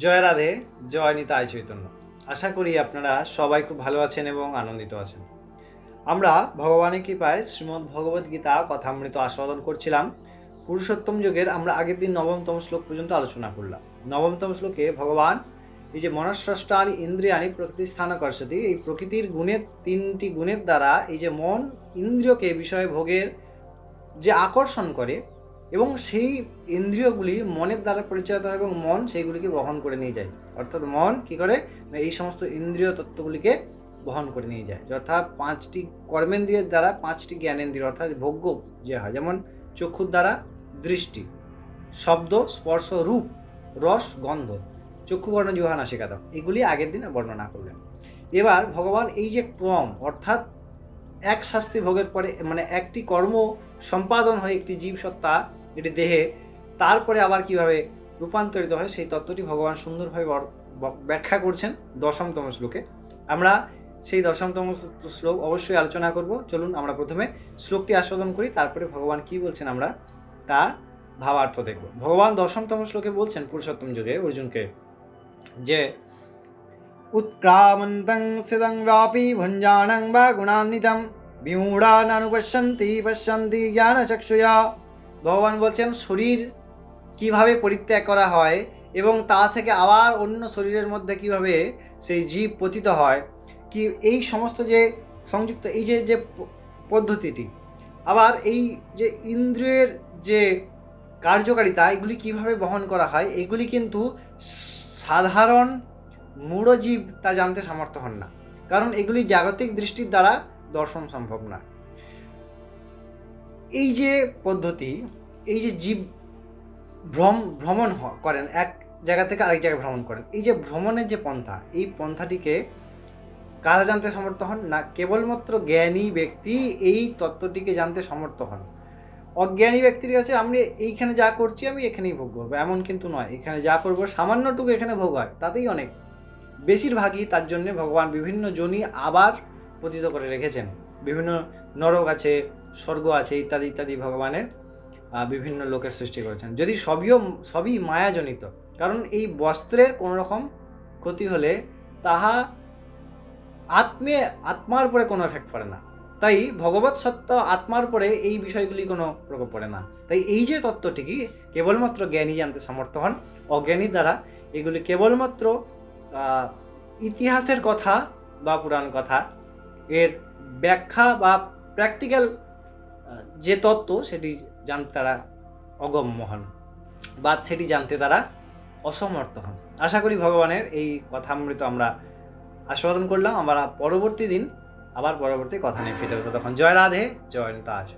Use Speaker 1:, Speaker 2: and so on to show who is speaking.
Speaker 1: জয় রাধে, জয় নিতাই চৈতন্য। আশা করি আপনারা সবাই খুব ভালো আছেন এবং আনন্দিত আছেন। আমরা ভগবানের কৃপায় শ্রীমদ্ ভগবদ গীতা কথামৃত আস্বাদন করছিলাম। পুরুষোত্তম যুগের আমরা আগের দিন নবমতম শ্লোক পর্যন্ত আলোচনা করলাম। নবমতম শ্লোকে ভগবান এই যে মনস্রষ্টানি ইন্দ্রিয়ানি প্রকৃতি স্থান করসতি এই প্রকৃতির গুণের তিনটি গুণের দ্বারা এই যে মন ইন্দ্রিয়কে বিষয় ভোগের যে আকর্ষণ করে এবং সেই ইন্দ্রিয়গুলি মনের দ্বারা পরিচালিত হয় এবং মন সেইগুলিকে বহন করে নিয়ে যায়। অর্থাৎ মন কি করে? এই সমস্ত ইন্দ্রিয় তত্ত্বগুলিকে বহন করে নিয়ে যায়। অর্থাৎ পাঁচটি কর্মেন্দ্রিয়ের দ্বারা পাঁচটি জ্ঞানেন্দ্রিয়, অর্থাৎ ভোগ্য যে হয়, যেমন চক্ষুর দ্বারা দৃষ্টি, শব্দ, স্পর্শ রূপ, রস, গন্ধ চক্ষুকর্ণ জিহ্বা নাসিকাদম এগুলি আগের দিনে বর্ণনা করলেন। এবার ভগবান এই যে ক্রম, অর্থাৎ এক শাস্তি ভোগের পরে মানে একটি কর্ম সম্পাদন হয়ে একটি জীব সত্তা এটি দেহে। তারপরে আবার কীভাবে রূপান্তরিত হয় সেই তত্ত্বটি ভগবান সুন্দরভাবে ব্যাখ্যা করছেন দশমতম শ্লোকে। আমরা সেই দশমতম শ্লোক অবশ্যই আলোচনা করব। চলুন আমরা প্রথমে শ্লোকটি আস্বাদন করি, তারপরে ভগবান কি বলছেন আমরা তা ভাবার্থ দেখব। ভগবান দশমতম শ্লোকে বলছেন পুরুষোত্তম যুগে অর্জুনকে যে, উৎক্রামন্তং সিদং ব্যাপী ভঞ্জানং বা গুণান্বিতম বিমূঢ়ানুপশ্যন্তি পশ্যন্তি জ্ঞানচক্ষুয়া ভগবান বলছেন, শরীর কীভাবে পরিত্যাগ করা হয় এবং তা থেকে আবার অন্য শরীরের মধ্যে কীভাবে সেই জীব পতিত হয়? কি এই সমস্ত যে সংযুক্ত, এই যে যে পদ্ধতিটি, আবার এই যে ইন্দ্রিয়ের যে কার্যকারিতা, এগুলি কীভাবে বহন করা হয়, এগুলি কিন্তু সাধারণ মূঢ়জীব তা জানতে সমর্থ হন না। কারণ এগুলি জাগতিক দৃষ্টির দ্বারা দর্শন সম্ভব না। এই যে পদ্ধতি, এই যে জীব ভ্রম, ভ্রমণ করেন, এক জায়গা থেকে আরেক জায়গায় ভ্রমণ করেন, এই যে ভ্রমণের যে পন্থা, এই পন্থাটিকে কারা জানতে সমর্থ হন? না, কেবলমাত্র জ্ঞানী ব্যক্তি এই তত্ত্বটিকে জানতে সমর্থ হন। অজ্ঞানী ব্যক্তির কাছে আমি এইখানে যা করছি, আমি এখানেই ভোগ করব, এমন কিন্তু নয়। এখানে যা করব, সামান্যটুকু এখানে ভোগ হয়, তাতেই অনেক। বেশিরভাগই তার জন্য ভগবান বিভিন্ন জনি আবার পতিত করে রেখেছেন। বিভিন্ন নরক আছে স্বর্গ আছে, ইত্যাদি ইত্যাদি ভগবানের বিভিন্ন লোকের সৃষ্টি করেছেন। যদি সবইও, সবই মায়াজনিত, কারণ এই বস্ত্রের কোনো রকম ক্ষতি হলে তাহা আত্মে, আত্মার উপরে কোনো এফেক্ট পড়ে না। তাই ভগবত সত্য আত্মার উপরে এই বিষয়গুলি কোনো প্রভাব পড়ে না। তাই এই যে তত্ত্বটি কি কেবলমাত্র জ্ঞানী জানতে সমর্থ হন, অজ্ঞানী দ্বারা এগুলি কেবলমাত্র ইতিহাসের কথা বা পুরাণ কথা, এর ব্যাখ্যা বা প্র্যাকটিক্যাল যে তত্ত্ব সেটি জানতে তারা অগম্য হন বা সেটি জানতে তারা অসমর্থ হন। আশা করি ভগবানের এই কথা মৃত আমরা আস্বাদন করলাম। আমরা পরবর্তী দিন আবার পরবর্তী কথা নিয়ে ফিরে তখন। জয় রাধে, জয় তাজ